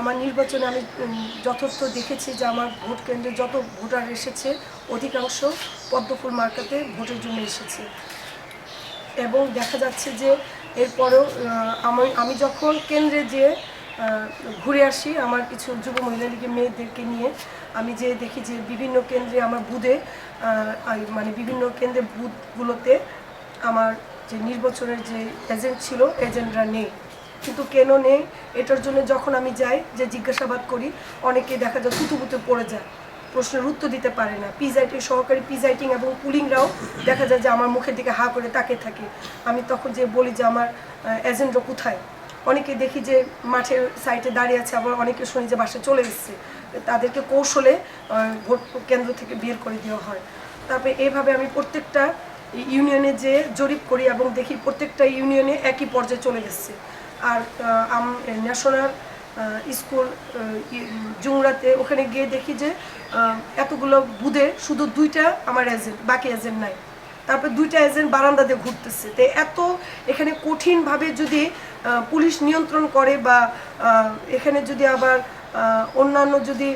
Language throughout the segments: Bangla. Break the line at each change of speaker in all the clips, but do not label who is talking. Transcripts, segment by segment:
আমার নির্বাচনে আমি যথার্থ দেখেছি যে আমার ভোট কেন্দ্রে যত ভোটার এসেছে, অধিকাংশ পদ্মফুল মার্কাতে ভোটের জন্য এসেছে। এবং দেখা যাচ্ছে যে এরপরেও আমি আমি যখন কেন্দ্রে যে ঘুরে আসি, আমার কিছু যুব মহিলা লীগের মেয়েদেরকে নিয়ে, আমি যে দেখি যে বিভিন্ন কেন্দ্রে আমার বুধে মানে বিভিন্ন কেন্দ্রে বুথগুলোতে আমার যে নির্বাচনের যে এজেন্ট ছিল, এজেন্টরা নেই। কিন্তু কেন নেই। এটার জন্য যখন আমি যাই, যে জিজ্ঞাসাবাদ করি অনেকে দেখা যায় থুতুপুতে পড়ে যায়। প্রশ্নের উত্তর দিতে পারে না। পিজাইটিং, সহকারী পিজাইটিং এবং পুলিংরাও দেখা যায় যে আমার মুখের দিকে হা করে তাকিয়ে থাকে। আমি তখন যে বলি যে আমার এজেন্টরা কোথায়? অনেকে দেখি যে মাঠের সাইডে দাঁড়িয়ে আছে, আবার অনেকে শুনি যে বাসায় চলে এসেছে। তাদেরকে কৌশলে ভোট কেন্দ্র থেকে বের করে দেওয়া হয়। তারপরে এইভাবে আমি প্রত্যেকটা ইউনিয়নে যে জরিপ করি এবং দেখি প্রত্যেকটা ইউনিয়নে একই পর্যায়ে চলে গেছে আর ন্যাশনাল স্কুল জুমরাতে ওখানে গিয়ে দেখি যে এতগুলো বুধে শুধু দুইটা আমার এজেন্ট বাকি এজেন্ট নাই। তারপর দুইটা এজেন্ট বারান্দা দিয়ে ঘুরতেছে। তো এত এখানে কঠিনভাবে যদি পুলিশ নিয়ন্ত্রণ করে বা এখানে যদি আবার অন্যান্য যদি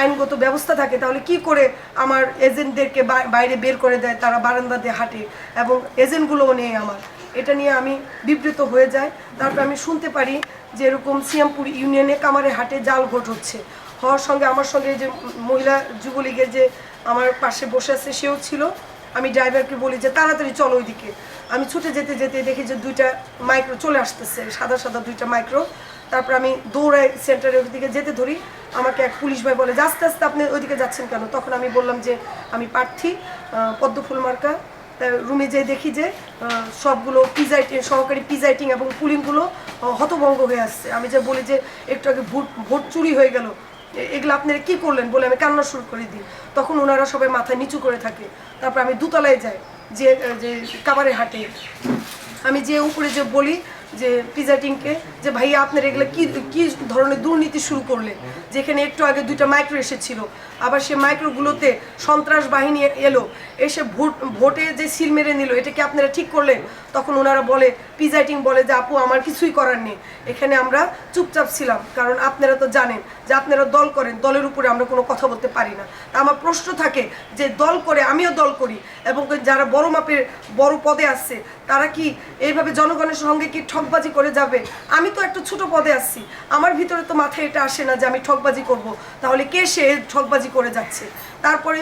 আইনগত ব্যবস্থা থাকে, তাহলে কি করে আমার এজেন্টদেরকে বাইরে বের করে দেয়, তারা বারান্দা দিয়ে হাঁটে, এবং এজেন্টগুলোও নেই আমার। এটা নিয়ে আমি বিবৃত হয়ে যাই তারপর আমি শুনতে পারি যে এরকম সিয়ামপুর ইউনিয়নে কামারে হাটে জাল ভোট হচ্ছে। হওয়ার সঙ্গে আমার সঙ্গে যে মহিলা যুবলীগের যে আমার পাশে বসে আছে, সেও ছিল। আমি ড্রাইভারকে বলি যে তাড়াতাড়ি চলো ওইদিকে। আমি ছুটে যেতে যেতে দেখি যে দুইটা মাইক্রো চলে আসতেছে, সাদা সাদা দুইটা মাইক্রো। তারপর আমি দৌড়াই সেন্টারের দিকে যেতে ধরি। আমাকে এক পুলিশ ভাই বলে আস্তে আস্তে আপনি ওইদিকে যাচ্ছেন কেন? তখন আমি বললাম যে আমি প্রার্থী পদ্মফুল মার্কা। রুমে যেয়ে দেখি যে সবগুলো পিজাইটিং সহকারী পিজাইটিং এবং পুলিংগুলো হতভঙ্গ হয়ে আসছে। আমি যে বলি যে, একটু আগে ভোট ভোট চুরি হয়ে গেল। এগুলো আপনারা কি করলেন বলে আমি কান্না শুরু করে দিই। তখন ওনারা সবাই মাথা নিচু করে থাকে। তারপর আমি দুতলায় যাই, যে যে কাবারে হাটে। আমি যে উপরে যে বলি যে পিজাটিংকে যে, ভাইয়া, আপনার এগুলো কি কি ধরনের দুর্নীতি শুরু করলেন? যেখানে একটু আগে দুইটা মাইক্রো এসেছিল। আবার সে মাইক্রোগুলোতে সন্ত্রাস বাহিনী এলো, এসে ভোট, ভোটে যে সিল মেরে নিল, এটা কি আপনারা ঠিক করলেন? তখন ওনারা বলে পিজাইটিং বলে যে, আপু, আমার কিছুই করার নেই। এখানে আমরা চুপচাপ ছিলাম, কারণ আপনারা তো জানেন যে আপনারা দল করেন, দলের উপরে আমরা কোনো কথা বলতে পারি না। তা আমার প্রশ্ন থাকে যে, দল করে, আমিও দল করি, এবং যারা বড় মাপের, বড় পদে আসছে, তারা কি এইভাবে জনগণের সঙ্গে কি ঠকবাজি করে যাবে? আমি তো একটা ছোট পদে আসছি, আমার ভিতরে তো মাথায় এটা আসে না যে আমি ঠকবাজি করব। তাহলে কে সে ঠকবাজি করে যাচ্ছে। তারপরে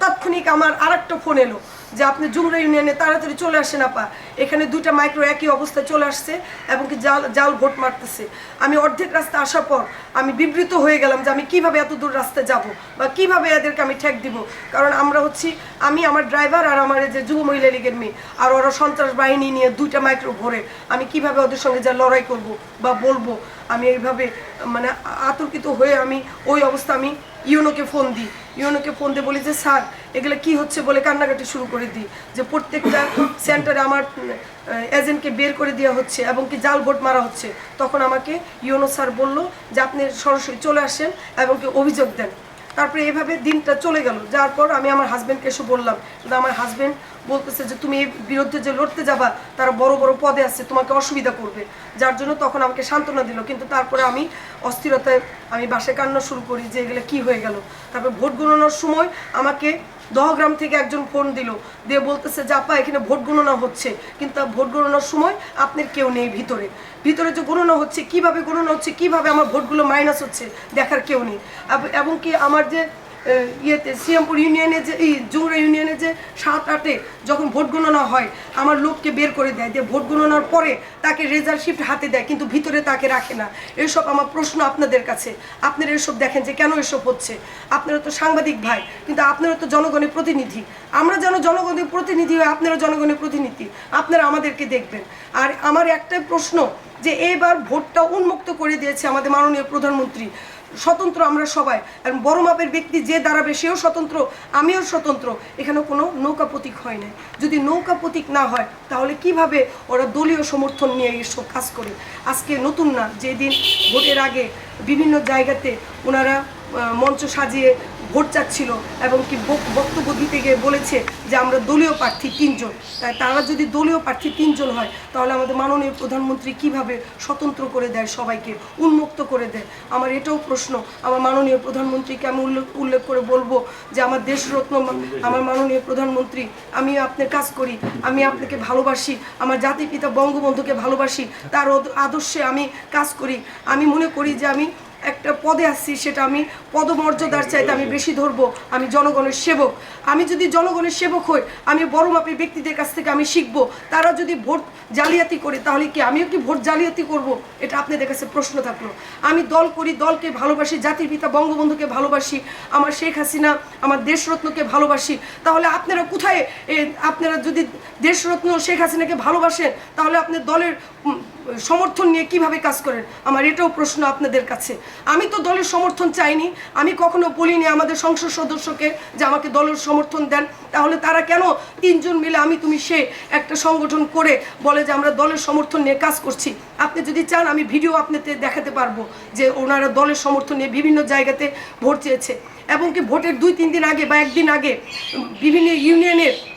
তাৎক্ষণিক আমার আর একটা ফোন এলো, যে আপনি জুমরা ইউনিয়নে তাড়াতাড়ি চলে আসেন আপা। এখানে দুইটা মাইক্রো একই অবস্থায় চলে আসছে এবং কি জাল জাল ভোট মারতেছে। আমি অর্ধেক রাস্তা আসার পর আমি বিবৃত হয়ে গেলাম যে আমি কীভাবে এত দূর রাস্তায় যাব বা কীভাবে এদেরকে আমি ঠেক দিব। কারণ আমরা হচ্ছি, আমি আমার ড্রাইভার আর আমার যে যুব মহিলা লীগের মেয়ে, আর ওরা সন্ত্রাস বাহিনী নিয়ে দুইটা মাইক্রো ভরে আমি কীভাবে ওদের সঙ্গে যা লড়াই করব বা বলব? আমি এইভাবে মানে আতঙ্কিত হয়ে আমি ওই অবস্থা আমি ইউনোকে ফোন দিই। ইউনোকে ফোন দিয়ে বলি যে, স্যার, এগুলো কি হচ্ছে? বলে কান্নাকাটি শুরু করে দিই যে, প্রত্যেকটা সেন্টারে আমার এজেন্টকে বের করে দেওয়া হচ্ছে এবং কি জাল ভোট মারা হচ্ছে। তখন আমাকে ইউনো স্যার বলল যে, আপনি সরাসরি চলে আসেন এবং কি অভিযোগ দেন। তারপরে এইভাবে দিনটা চলে গেল। যাওয়ার পর আমি আমার হাজব্যান্ডকে এসে বললাম আমার হাজব্যান্ড বলতেছে যে তুমি এই বিরুদ্ধে যে লড়তে যাবা, তারা বড় বড় পদে আছে, তোমাকে অসুবিধা করবে। যার জন্য তখন আমাকে সান্ত্বনা দিল। কিন্তু তারপরে আমি অস্থিরতায় আমি বাসে কান্না শুরু করি যে এগুলো কি হয়ে গেল। তারপরে ভোট গণনার সময় আমাকে দহগ্রাম থেকে একজন ফোন দিল। দিয়ে বলতেছে যে, আপা, এখানে ভোট গণনা হচ্ছে। কিন্তু ভোট গণনার সময় আপনার কেউ নেই ভিতরে। ভিতরে যে গণনা হচ্ছে, কীভাবে গণনা হচ্ছে, কীভাবে আমার ভোটগুলো মাইনাস হচ্ছে, দেখার কেউ নেই। এব- কি আমার যে ইয়েতে সিএমপুর ইউনিয়নে যে, এই জুমরা ইউনিয়নে যে সাত, আটে যখন ভোট গণনা হয়, আমার লোককে বের করে দেয়, দিয়ে ভোট গণনার পরে তাকে রেজাল্ট শিফট হাতে দেয়, কিন্তু ভিতরে তাকে রাখে না। এসব আমার প্রশ্ন আপনাদের কাছে। আপনারা এসব দেখেন যে কেন এসব হচ্ছে। আপনারা তো সাংবাদিক ভাই, কিন্তু আপনারা তো জনগণের প্রতিনিধি। আমরা যেন জনগণের প্রতিনিধি হয় আপনারা জনগণের প্রতিনিধি। আপনারা আমাদেরকে দেখবেন। আর আমার একটাই প্রশ্ন যে এবার ভোটটা উন্মুক্ত করে দিয়েছে আমাদের মাননীয় প্রধানমন্ত্রী। স্বতন্ত্র আমরা সবাই। আর বড় মাপের ব্যক্তি যে দাঁড়াবে, সেও স্বতন্ত্র, আমিও স্বতন্ত্র। এখানে কোনো নৌকা প্রতীক হয় না যদি নৌকা প্রতীক না হয়, তাহলে কীভাবে ওরা দলীয় সমর্থন নিয়ে এসব কাজ করে? আজকে নতুন না, যেদিন ভোটের আগে বিভিন্ন জায়গাতে ওনারা মঞ্চ সাজিয়ে ভোট চাচ্ছিল এবং কি বক্তব্য দিতে গিয়ে বলেছে যে আমরা দলীয় প্রার্থী তিনজন। তাই তারা যদি দলীয় প্রার্থী তিনজন হয়, তাহলে আমাদের মাননীয় প্রধানমন্ত্রী কীভাবে স্বতন্ত্র করে দেয়, সবাইকে উন্মুক্ত করে দেয়? আমার এটাও প্রশ্ন। আমার মাননীয় প্রধানমন্ত্রীকে আমি উল্লেখ উল্লেখ করে বলব যে আমার দেশরত্ন আমার মাননীয় প্রধানমন্ত্রী, আমি আপনার কাজ করি, আমি আপনাকে ভালোবাসি, আমার জাতির পিতা বঙ্গবন্ধুকে ভালোবাসি, তার আদর্শে আমি কাজ করি। আমি মনে করি যে আমি একটা পদে আসছি সেটা আমি পদমর্যাদার চাইতে আমি বেশি ধরবো, আমি জনগণের সেবক। আমি যদি জনগণের সেবক হই, আমি বড় মাপের ব্যক্তিদের কাছ থেকে আমি শিখব। তারা যদি ভোট জালিয়াতি করে, তাহলে কি আমিও কি ভোট জালিয়াতি করব? এটা আপনাদের কাছে প্রশ্ন থাকল। আমি দল করি, দলকে ভালোবাসি, জাতির পিতা বঙ্গবন্ধুকে ভালোবাসি, আমার শেখ হাসিনা, আমার দেশরত্নকে ভালোবাসি। তাহলে আপনারা কোথায় আপনারা যদি দেশরত্ন শেখ হাসিনাকে ভালোবাসেন, তাহলে আপনার দলের সমর্থন নিয়ে কীভাবে কাজ করেন? আমার এটাও প্রশ্ন আপনাদের কাছে। আমি তো দলের সমর্থন চাইনি। আমি কখনো বলিনি আমাদের সংসদ সদস্যকে যে আমাকে দলের সমর্থন দেন। তাহলে তারা কেন তিনজন মিলে আমি, তুমি, সে একটা সংগঠন করে বলে যে আমরা দলের সমর্থন নিয়ে কাজ করছি? আপনি যদি চান, আমি ভিডিও আপনাদের দেখাতে পারব যে ওনারা দলের সমর্থন নিয়ে বিভিন্ন জায়গাতে ভোট চেয়েছে। এবং কি ভোটের দুই, তিন দিন আগে বা একদিন আগে বিভিন্ন ইউনিয়নের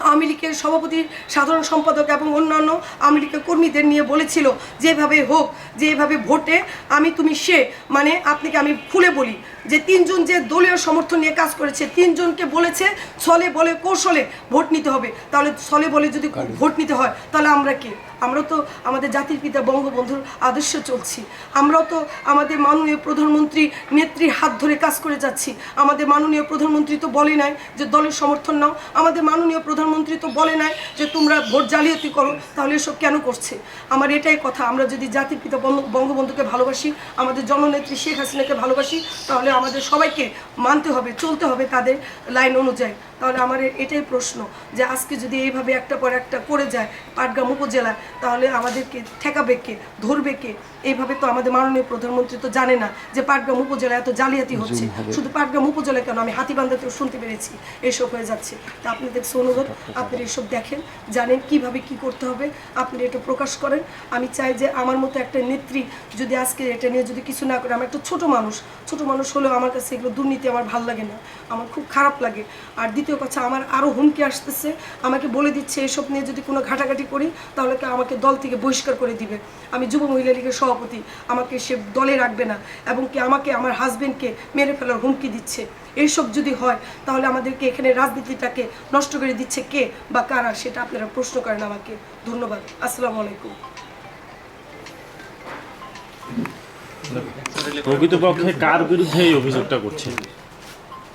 আওয়ামী লীগের সভাপতি সাধারণ সম্পাদক এবং অন্যান্য আওয়ামী লীগের কর্মীদের নিয়ে বলেছিল যেভাবে হোক যে এভাবে ভোটে আমি তুমি সে মানে আপনাকে আমি খুলে বলি যে তিনজন যে দলীয় সমর্থন নিয়ে কাজ করেছে তিনজনকে বলেছে ছলে বলে কৌশলে ভোট নিতে হবে। তাহলে ছলে বলে যদি ভোট নিতে হয় তাহলে আমরা কে? আমরা তো আমাদের জাতির পিতা বঙ্গবন্ধুর আদর্শ চলছি। আমরাও তো আমাদের মাননীয় প্রধানমন্ত্রী নেত্রীর হাত ধরে কাজ করে যাচ্ছি। আমাদের মাননীয় প্রধানমন্ত্রী তো বলে নাই যে দলের সমর্থন নাও। আমাদের মাননীয় প্রধানমন্ত্রী তো বলে নাই যে তোমরা ভোট জালিয়াতি করো, তাহলে এসব কেন করছে? আমার এটাই কথা, আমরা যদি জাতির পিতা বঙ্গ- বঙ্গবন্ধুকে ভালোবাসি, আমাদের জননেত্রী শেখ হাসিনাকে ভালোবাসি, তাহলে আমাদের সবাইকে মানতে হবে, চলতে হবে তাদের লাইন অনুযায়ী। তাহলে আমার এটাই প্রশ্ন যে আজকে যদি এইভাবে একটা পর একটা করে যায় পাটগ্রাম উপজেলায় তাহলে আমাদেরকে ঠেকাবে কে? ধরবে কে? এইভাবে তো আমাদের মাননীয় প্রধানমন্ত্রী তো জানে না যে পাটগ্রাম উপজেলায় এত জালিয়াতি হচ্ছে। শুধু পাটগ্রাম উপজেলায় কেন? আমি হাতিবান্ধাতেও শুনতে পেরেছি এসব হয়ে যাচ্ছে। তা আপনাদের অনুরোধ আপনি এসব দেখেন জানেন কীভাবে কি করতে হবে আপনি এটা প্রকাশ করেন। আমি চাই যে আমার মতো একটা নেত্রী যদি আজকে এটা নিয়ে যদি কিছু না করে আমি একটা ছোট মানুষ ছোট মানুষ হলেও আমার কাছে এগুলো দুর্নীতি আমার ভালো লাগে না আমার খুব খারাপ লাগে। আর দ্বিতীয় কথা, আমার আরও হুমকি আসতেছে। আমাকে বলে দিচ্ছে, এসব নিয়ে যদি কোনো ঘাটাঘাটি করি, তাহলে কি আমাকে দল থেকে বহিষ্কার করে দিবে। আমি যুব মহিলা লীগের সভাপতি, আমাকে সে দলে রাখবে না এবং কি আমাকে, আমার হাজবেন্ডকে মেরে ফেলার হুমকি দিচ্ছে। এইসব যদি হয়, তাহলে আমাদেরকে এখানে রাজনীতিটাকে নষ্ট করে দিচ্ছে কে বা কারা, সেটা আপনারা প্রশ্ন করেন আমাকে। ধন্যবাদ। আসসালামু আলাইকুম।
প্রকৃতপক্ষে কার বিরুদ্ধে এই অভিযোগটা করছেন?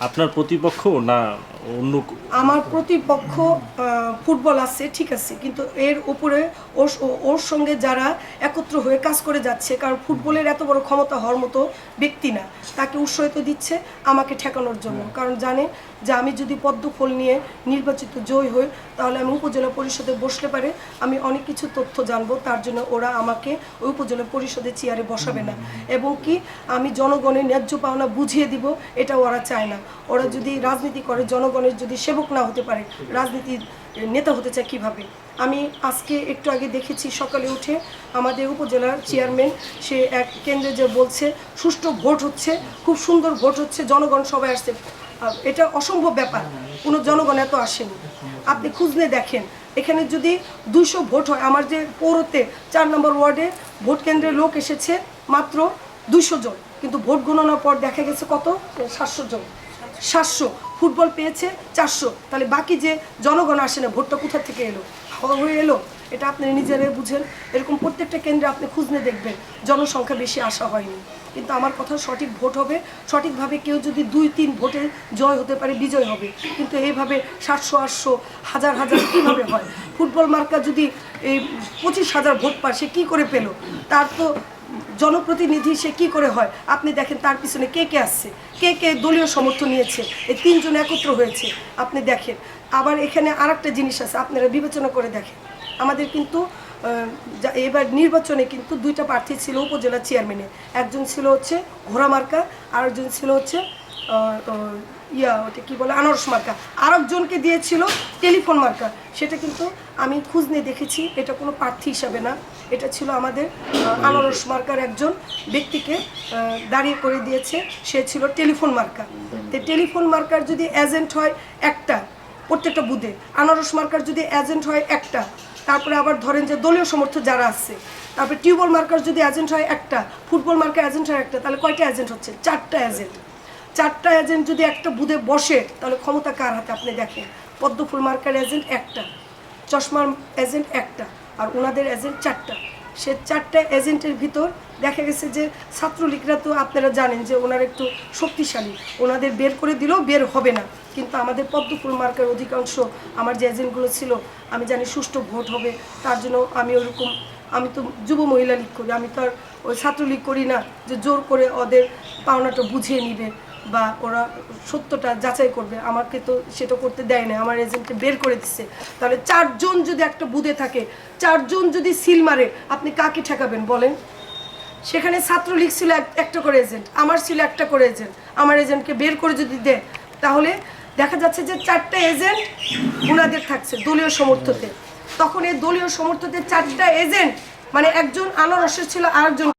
আপনার প্রতিপক্ষ না অন্য
আমার প্রতিপক্ষ ফুটবল আছে ঠিক আছে কিন্তু এর উপরে ওর ওর সঙ্গে যারা একত্র হয়ে কাজ করে যাচ্ছে কারণ ফুটবলের এত বড় ক্ষমতা হওয়ার মতো ব্যক্তি না তাকে উৎসাহিত দিচ্ছে আমাকে ঠেকানোর জন্য। কারণ জানে যে আমি যদি পদ্ম ফুল নিয়ে নির্বাচিত জয় হই তাহলে আমি উপজেলা পরিষদে বসলে পারে আমি অনেক কিছু তথ্য জানব তার জন্য ওরা আমাকে ওই উপজেলা পরিষদের চেয়ারে বসাবে না। এবং কি আমি জনগণের ন্যায্য পাওনা বুঝিয়ে দিব এটা ওরা চায় না। ওরা যদি রাজনীতি করে জনগণের যদি সেবক না হতে পারে, রাজনীতির নেতা হতে চায় কীভাবে? আমি আজকে একটু আগে দেখেছি সকালে উঠে আমাদের উপজেলার চেয়ারম্যান, সে এক কেন্দ্রে যে বলছে, সুষ্ঠু ভোট হচ্ছে, খুব সুন্দর ভোট হচ্ছে, জনগণ সবাই আসছে। এটা অসম্ভব ব্যাপার, কোনো জনগণ এত আসেনি। আপনি খুঁজলে দেখেন, এখানে যদি দুশো ভোট হয়, আমার যে পৌরতে চার নম্বর ওয়ার্ডে ভোট কেন্দ্রে লোক এসেছে মাত্র দুশো জন, কিন্তু ভোট গণনার পর দেখা গেছে কত? সাতশো জন। সাতশো। ফুটবল পেয়েছে চারশো। তাহলে বাকি যে জনগণ আসে না, ভোটটা কোথা থেকে এলো? হয়ে এলো? এটা আপনি নিজেরাই বুঝেন। এরকম প্রত্যেকটা কেন্দ্রে আপনি খুঁজনে দেখবেন, জনসংখ্যা বেশি আসা হয়নি। কিন্তু আমার কথা সঠিক ভোট হবে। সঠিকভাবে কেউ যদি দুই, তিন ভোটে জয় হতে পারে, বিজয় হবে। কিন্তু এইভাবে সাতশো, আটশো, হাজার হাজার কীভাবে হয়? ফুটবল মার্কা যদি এই পঁচিশ হাজার ভোট পায়, সে কী করে পেল? তার তো জনপ্রতিনিধি সে কি করে হয়? আপনি দেখেন তার পিছনে কে কে আসছে কে কে দলীয় সমর্থন নিয়েছে? এই তিনজন একত্র হয়েছে। আপনি দেখেন। আবার এখানে আর জিনিস আছে, আপনারা বিবেচনা করে দেখেন। আমাদের কিন্তু এবার নির্বাচনে কিন্তু দুইটা প্রার্থী ছিল উপজেলা চেয়ারম্যানে একজন ছিল হচ্ছে ঘোড়া মার্কা আর একজন ছিল হচ্ছে ইয়া, ওটা কি বলে, আনারস মার্কা আরেকজনকে দিয়েছিল টেলিফোন মার্কা সেটা কিন্তু আমি খোঁজ নিয়ে দেখেছি। এটা কোনো প্রার্থী হিসাবে না। এটা ছিল আমাদের আনারস মার্কার একজন ব্যক্তিকে দাঁড়িয়ে করে দিয়েছে। সে ছিল টেলিফোন মার্কা তো টেলিফোন মার্কার যদি এজেন্ট হয় একটা, প্রত্যেকটা বুধে আনারস মার্কার যদি এজেন্ট হয় একটা, তারপরে আবার ধরেন যে দলীয় সমর্থক যারা আছে, তারপরে টিউবওয়েল মার্কার যদি এজেন্ট হয় একটা, ফুটবল মার্কার এজেন্ট হয় একটা, তাহলে কয়টা এজেন্ট হচ্ছে? চারটা এজেন্ট। চারটা এজেন্ট যদি একটা বুধে বসে, তাহলে ক্ষমতা কার হাতে? আপনি দেখেন পদ্মফুল মার্কার এজেন্ট একটা, চশমার এজেন্ট একটা, আর ওনাদের এজেন্ট চারটা। সে চারটা এজেন্টের ভিতর দেখা গেছে যে ছাত্রলীগরা তো আপনারা জানেন যে ওনারা একটু শক্তিশালী। ওনাদের বের করে দিলেও বের হবে না। কিন্তু আমাদের পদ্মফুল মার্কার অধিকাংশ আমার যে এজেন্টগুলো ছিল, আমি জানি সুষ্ঠু ভোট হবে, তার জন্য আমি ওরকম, আমি তো যুব মহিলা লীগ করি, আমি তো আর ওই ছাত্রলীগ করি না যে জোর করে ওদের পাওনাটা বুঝিয়ে নিবে। বা ওরা সত্যটা যাচাই করবে। আমাকে তো সেটা করতে দেয় না আমার এজেন্টকে বের করে দিচ্ছে তাহলে চারজন যদি একটা বুধে থাকে, চারজন যদি সিল মারে, আপনি কাকে ঠেকাবেন বলেন? সেখানে ছাত্রলীগ ছিল এক- একটা করে এজেন্ট আমার ছিল একটা করে এজেন্ট আমার এজেন্টকে বের করে যদি দেয়, তাহলে দেখা যাচ্ছে যে চারটা এজেন্ট ওনাদের থাকছে দলীয় সমর্থতে তখন এই দলীয় সমর্থতে চারটা এজেন্ট মানে একজন আনারসের ছিল আরেকজন